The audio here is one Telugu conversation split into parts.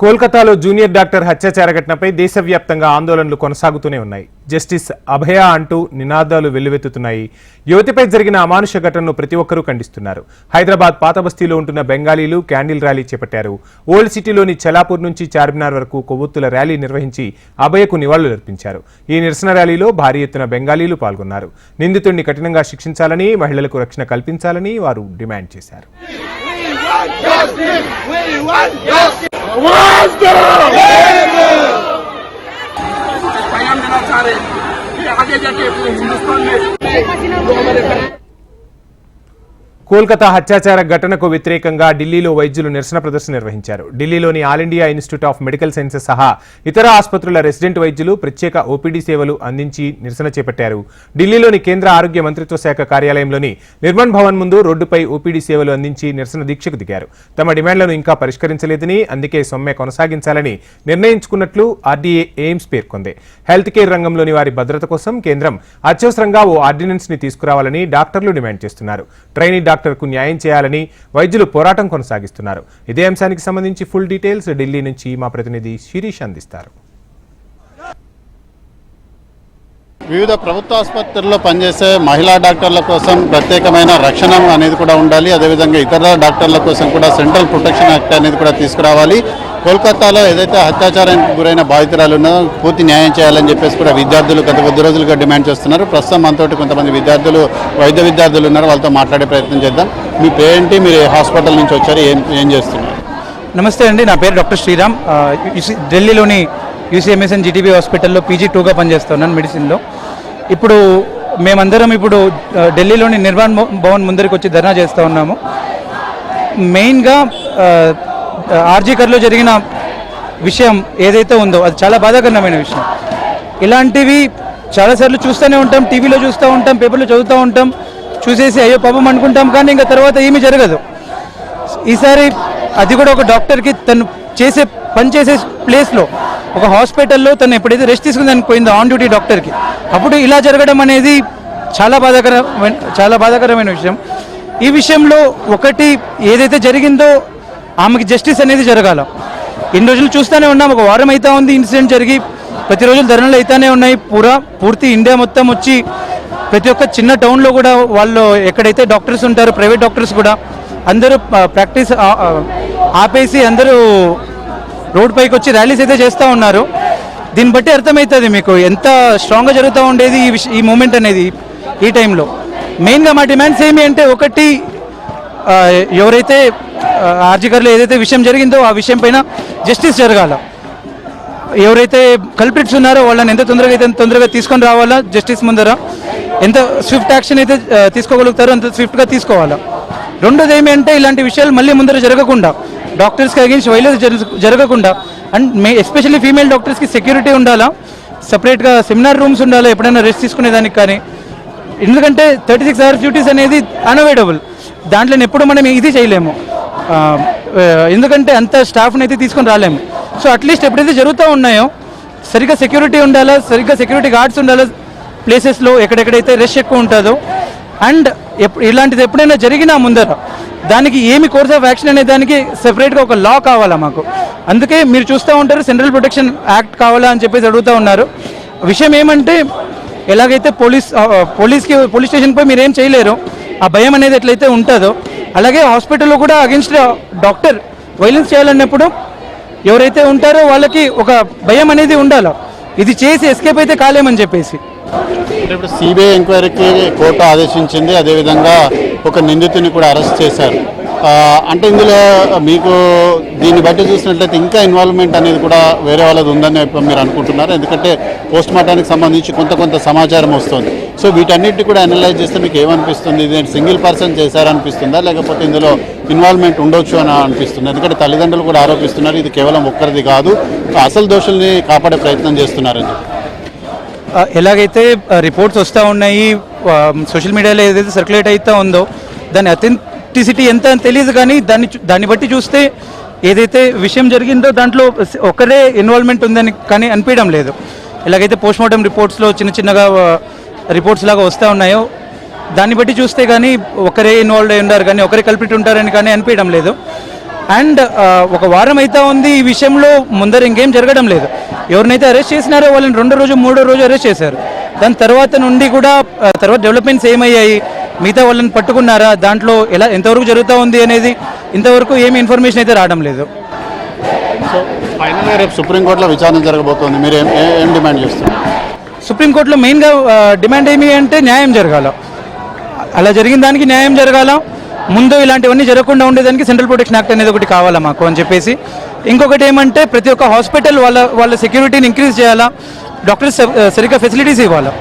కోల్కతాలో జూనియర్ డాక్టర్ హత్యాచార ఘటనపై దేశవ్యాప్తంగా ఆందోళనలు కొనసాగుతూనే ఉన్నాయి. జస్టిస్ అభయ అంటూ నినాదాలు వెల్లువెత్తుతున్నాయి. యువతిపై జరిగిన అమానుష ఘటనను ప్రతి ఒక్కరూ ఖండిస్తున్నారు. హైదరాబాద్ పాత బస్తీలో ఉంటున్న బెంగాలీలు క్యాండిల్ ర్యాలీ చేపట్టారు. ఓల్డ్ సిటీలోని చలాపూర్ నుంచి చార్మినార్ వరకు కొవ్వొత్తుల ర్యాలీ నిర్వహించి అభయకు నివాళులర్పించారు ఈ నిరసన ర్యాలీలో భారీ ఎత్తున బెంగాలీలు పాల్గొన్నారు. నిందితుడిని కఠినంగా శిక్షించాలని మహిళలకు రక్షణ కల్పించాలని వారు డిమాండ్ చేశారు. Justice! We want justice! Where's the I am the Nazareth. I get your gift from Hindustan. Kolkata హత్యాచార ఘటనకు వ్యతిరేకంగా ఢిల్లీలో వైద్యులు నిరసన ప్రదర్శన నిర్వహించారు. ఢిల్లీలోని all India Institute of Medical Sciences సహా ఇతర ఆసుపత్రుల రెసిడెంట్ వైద్యులు ప్రత్యేక ఓపీడీ సేవలు అందించి నిరసన చేపట్టారు. ఢిల్లీలోని కేంద్ర ఆరోగ్య మంత్రిత్వ శాఖ కార్యాలయంలోని నిర్మణ్ భవన్ ముందు రోడ్డుపై ఓపీడీ సేవలు అందించి నిరసన దీక్షకు దిగారు. తమ డిమాండ్లను ఇంకా పరిష్కరించలేదని అందుకే సొమ్మె కొనసాగించాలని నిర్ణయించుకున్నట్లు ఆర్డీఏ ఎయిమ్స్ పేర్కొంది. హెల్త్ కేర్ రంగంలోని వారి భద్రత కోసం కేంద్రం అత్యవసరంగా ఓ ఆర్డినెన్స్ని తీసుకురావాలని డాక్టర్లు డిమాండ్ చేస్తున్నారు. ట్రైనీ డాక్టర్కు న్యాయం చేయాలని వైద్యులు పోరాటం కొనసాగిస్తున్నారు. ఇదే అంశానికి సంబంధించి ఫుల్ డీటెయిల్స్ ఢిల్లీ నుంచి మా ప్రతినిధి శిరీష్ అందిస్తారు. వివిధ ప్రభుత్వ ఆసుపత్రుల్లో పనిచేసే మహిళా డాక్టర్ల కోసం ప్రత్యేకమైన రక్షణ అనేది కూడా ఉండాలి. అదేవిధంగా ఇతర డాక్టర్ల కోసం కూడా సెంట్రల్ ప్రొటెక్షన్ యాక్ట్ అనేది కూడా తీసుకురావాలి. కోల్కతాలో ఏదైతే అత్యాచారానికి గురైన బాధితురాలు ఉన్నదో పూర్తి న్యాయం చేయాలని చెప్పేసి కూడా విద్యార్థులు గత కొద్ది రోజులుగా డిమాండ్ చేస్తున్నారు. ప్రస్తుతం మనతోటి కొంతమంది విద్యార్థులు వైద్య విద్యార్థులు ఉన్నారు. వాళ్ళతో మాట్లాడే ప్రయత్నం చేద్దాం. మీ పేరేంటి? మీరు హాస్పిటల్ నుంచి వచ్చారు? ఏం ఏం చేస్తున్నారు? నమస్తే అండి. నా పేరు డాక్టర్ శ్రీరామ్. ఢిల్లీలోని యూసీఎంఎస్ఎన్ జీటీబీ హాస్పిటల్లో పీజీ టూగా పనిచేస్తున్నాను మెడిసిన్లో. ఇప్పుడు మేమందరం ఇప్పుడు ఢిల్లీలోని నిర్మాణ్ భవన్ ముందరికి వచ్చి ధర్నా చేస్తూ ఉన్నాము. మెయిన్గా ఆర్జీకర్లో జరిగిన విషయం ఏదైతే ఉందో అది చాలా బాధాకరమైన విషయం. ఇలాంటివి చాలాసార్లు చూస్తూనే ఉంటాం టీవీలో చూస్తూ ఉంటాం పేపర్లో చదువుతూ ఉంటాం చూసేసి అయ్యో పాపం అనుకుంటాం కానీ ఇంకా తర్వాత ఏమీ జరగదు. ఈసారి అది కూడా ఒక డాక్టర్కి తను చేసే పని చేసే ప్లేస్లో ఒక హాస్పిటల్లో తను ఎప్పుడైతే రెస్ట్ తీసుకుందని పోయిందో ఆన్ డ్యూటీ డాక్టర్కి అప్పుడు ఇలా జరగడం అనేది చాలా బాధాకరమైన చాలా బాధాకరమైన విషయం. ఈ విషయంలో ఒకటి ఏదైతే జరిగిందో ఆమెకి జస్టిస్ అనేది జరగాల. ఇన్ని రోజులు చూస్తూనే ఉన్నాం ఒక వారం అయితే ఉంది ఇన్సిడెంట్ జరిగి ప్రతిరోజు ధరణలు అయితేనే ఉన్నాయి పూరా పూర్తి ఇండియా మొత్తం వచ్చి ప్రతి ఒక్క చిన్న టౌన్లో కూడా వాళ్ళు ఎక్కడైతే డాక్టర్స్ ఉంటారో ప్రైవేట్ డాక్టర్స్ కూడా అందరూ ప్రాక్టీస్ ఆపేసి అందరూ రోడ్ పైకి వచ్చి ర్యాలీస్ అయితే చేస్తూ ఉన్నారు. దీన్ని బట్టి అర్థమవుతుంది మీకు ఎంత స్ట్రాంగ్గా జరుగుతూ ఉండేది ఈ విష ఈ మూమెంట్ అనేది ఈ టైంలో మెయిన్గా మా డిమాండ్స్ ఏమి అంటే ఒకటి ఎవరైతే ఆర్జికర్లో ఏదైతే విషయం జరిగిందో ఆ విషయం పైన జస్టిస్ జరగాల. ఎవరైతే కల్ప్రిట్స్ ఉన్నారో వాళ్ళని ఎంత తొందరగా అయితే తొందరగా తీసుకొని రావాలా జస్టిస్ ముందర? ఎంత స్విఫ్ట్ యాక్షన్ అయితే తీసుకోగలుగుతారో అంత స్విఫ్ట్గా తీసుకోవాలా. రెండోది ఏమంటే అంటే ఇలాంటి విషయాలు మళ్ళీ ముందర జరగకుండా డాక్టర్స్కి అగేన్స్ట్ వైలెన్స్ జరగకుండా అండ్ మే ఎస్పెషల్లీ ఫీమేల్ డాక్టర్స్కి సెక్యూరిటీ ఉండాలా? సపరేట్గా సెమినార్ రూమ్స్ ఉండాలా? ఎప్పుడైనా రెస్ట్ తీసుకునేదానికి కానీ. ఎందుకంటే థర్టీ సిక్స్ అవర్స్ డ్యూటీస్ అనేది అన్అవైడబుల్ దాంట్లో ఎప్పుడు మనం ఇది చేయలేము. ఎందుకంటే అంత స్టాఫ్ని అయితే తీసుకొని రాలేము. సో అట్లీస్ట్ ఎప్పుడైతే జరుగుతూ ఉన్నాయో సరిగ్గా సెక్యూరిటీ ఉండాలా సరిగ్గా సెక్యూరిటీ గార్డ్స్ ఉండాలా ప్లేసెస్లో ఎక్కడెక్కడైతే రష్ ఎక్కువ ఉంటుందో అండ్ ఇలాంటిది ఎప్పుడైనా జరిగినా ముందర దానికి ఏమి కోర్స్ ఆఫ్ యాక్షన్ అనే దానికి సెపరేట్గా ఒక లా కావాలా మాకు. అందుకే మీరు చూస్తూ ఉంటారు సెంట్రల్ ప్రొటెక్షన్ యాక్ట్ కావాలా అని చెప్పేసి అడుగుతూ ఉన్నారు. విషయం ఏమంటే ఎలాగైతే పోలీస్ పోలీస్కి పోలీస్ స్టేషన్ పోయి మీరు ఏం చేయలేరు ఆ భయం అనేది ఎట్లయితే ఉంటుందో అలాగే హాస్పిటల్లో కూడా అగెన్స్ట్ డాక్టర్ వైలెన్స్ చేయాలన్నప్పుడు ఎవరైతే ఉంటారో వాళ్ళకి ఒక భయం అనేది ఉండాలి. ఇది చేసి ఎస్కేప్ అయితే కాలేమని చెప్పేసి. ఇప్పుడు సిబిఐ ఎంక్వైరీకి కోర్టు ఆదేశించింది అదేవిధంగా ఒక నిందితుని కూడా అరెస్ట్ చేశారు. అంటే ఇందులో మీకు దీన్ని బట్టి చూసినట్లయితే ఇంకా ఇన్వాల్వ్మెంట్ అనేది కూడా వేరే వాళ్ళది ఉందని చెప్పి మీరు అనుకుంటున్నారు. ఎందుకంటే పోస్ట్ మార్టానికి సంబంధించి కొంత కొంత సమాచారం వస్తుంది. సో వీటన్నిటి కూడా అనలైజ్ చేస్తే మీకు ఏమనిపిస్తుంది? ఇది సింగిల్ పర్సన్ చేశారనిపిస్తుందా? లేకపోతే ఇందులో ఇన్వాల్వ్మెంట్ ఉండొచ్చు అని అనిపిస్తుంది? ఎందుకంటే తల్లిదండ్రులు కూడా ఆరోపిస్తున్నారు ఇది కేవలం ఒక్కరిది కాదు. అసలు దోషుల్ని కాపాడే ప్రయత్నం చేస్తున్నారని ఎలాగైతే రిపోర్ట్స్ వస్తూ ఉన్నాయి సోషల్ మీడియాలో ఏదైతే సర్క్యులేట్ అవుతూ ఉందో దాని ఎలక్ట్రిసిటీ ఎంత అని తెలియదు కానీ దాన్ని చూ- దాన్ని బట్టి చూస్తే ఏదైతే విషయం జరిగిందో దాంట్లో ఒకరే ఇన్వాల్వ్మెంట్ ఉందని కానీ అనిపించడం లేదు. ఎలాగైతే పోస్ట్మార్టం రిపోర్ట్స్లో చిన్న చిన్నగా రిపోర్ట్స్ లాగా వస్తూ ఉన్నాయో దాన్ని బట్టి చూస్తే కానీ ఒకరే ఇన్వాల్వ్ అయి ఉన్నారు కానీ ఒకరే కల్పిట్ ఉంటారని కానీ అనిపించడం లేదు. అండ్ ఒక వారం అయితే ఉంది ఈ విషయంలో ముందర ఇంకేం జరగడం లేదు. ఎవరినైతే అరెస్ట్ చేసినారో వాళ్ళని రెండో రోజు మూడో రోజు అరెస్ట్ చేశారు. దాని తర్వాత నుండి కూడా తర్వాత డెవలప్మెంట్స్ ఏమయ్యాయి? మిగతా వాళ్ళని పట్టుకున్నారా? దాంట్లో ఎలా ఎంతవరకు జరుగుతూ ఉంది అనేది ఇంతవరకు ఏమి ఇన్ఫర్మేషన్ అయితే రావడం లేదు. సో ఫైనల్గా రేపు సుప్రీంకోర్టులో విచారణ జరగబోతోంది. మీరు ఏం ఏ- డిమాండ్ చేస్తున్నారు? సుప్రీంకోర్టులో మెయిన్గా డిమాండ్ ఏమి అంటే న్యాయం జరగాల. అలా జరిగిన దానికి న్యాయం జరగాల. ముందు ఇలాంటివన్నీ జరగకుండా ఉండేదానికి సెంట్రల్ ప్రొటెక్షన్ యాక్ట్ అనేది ఒకటి కావాలా మాకు అని చెప్పేసి. ఇంకొకటి ఏమంటే ప్రతి ఒక్క హాస్పిటల్ వాళ్ళ వాళ్ళ సెక్యూరిటీని ఇంక్రీజ్ చేయాలా. డాక్టర్స్ సరిగ్గా ఫెసిలిటీస్ ఇవ్వాలా.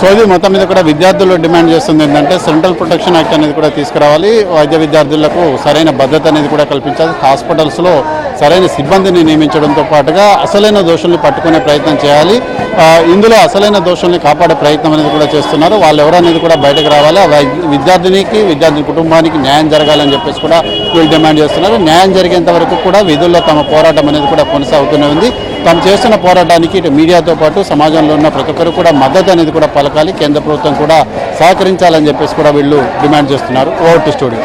సో ఇది మొత్తం మీద కూడా విద్యార్థులు డిమాండ్ చేస్తుంది ఏంటంటే సెంట్రల్ ప్రొటెక్షన్ యాక్ట్ అనేది కూడా తీసుకురావాలి. వైద్య విద్యార్థులకు సరైన భద్రత అనేది కూడా కల్పించాలి. హాస్పిటల్స్లో సరైన సిబ్బందిని నియమించడంతో పాటుగా అసలైన దోషుల్ని పట్టుకునే ప్రయత్నం చేయాలి. ఇందులో అసలైన దోషుల్ని కాపాడే ప్రయత్నం అనేది కూడా చేస్తున్నారు. వాళ్ళు ఎవరనేది కూడా బయటకు రావాలి. వై- విద్యార్థినికి విద్యార్థి కుటుంబానికి న్యాయం జరగాలని చెప్పేసి కూడా వీళ్ళు డిమాండ్ చేస్తున్నారు. న్యాయం జరిగేంత వరకు కూడా విధుల్లో తమ పోరాటం అనేది కూడా కొనసాగుతూనే ఉంది. తాము చేస్తున్న పోరాటానికి ఇటు మీడియాతో పాటు సమాజంలో ఉన్న ప్రతి ఒక్కరు కూడా మద్దతు అనేది కూడా పలకాలి. కేంద్ర ప్రభుత్వం కూడా సహకరించాలని చెప్పేసి కూడా వీళ్ళు డిమాండ్ చేస్తున్నారు. Over to studio.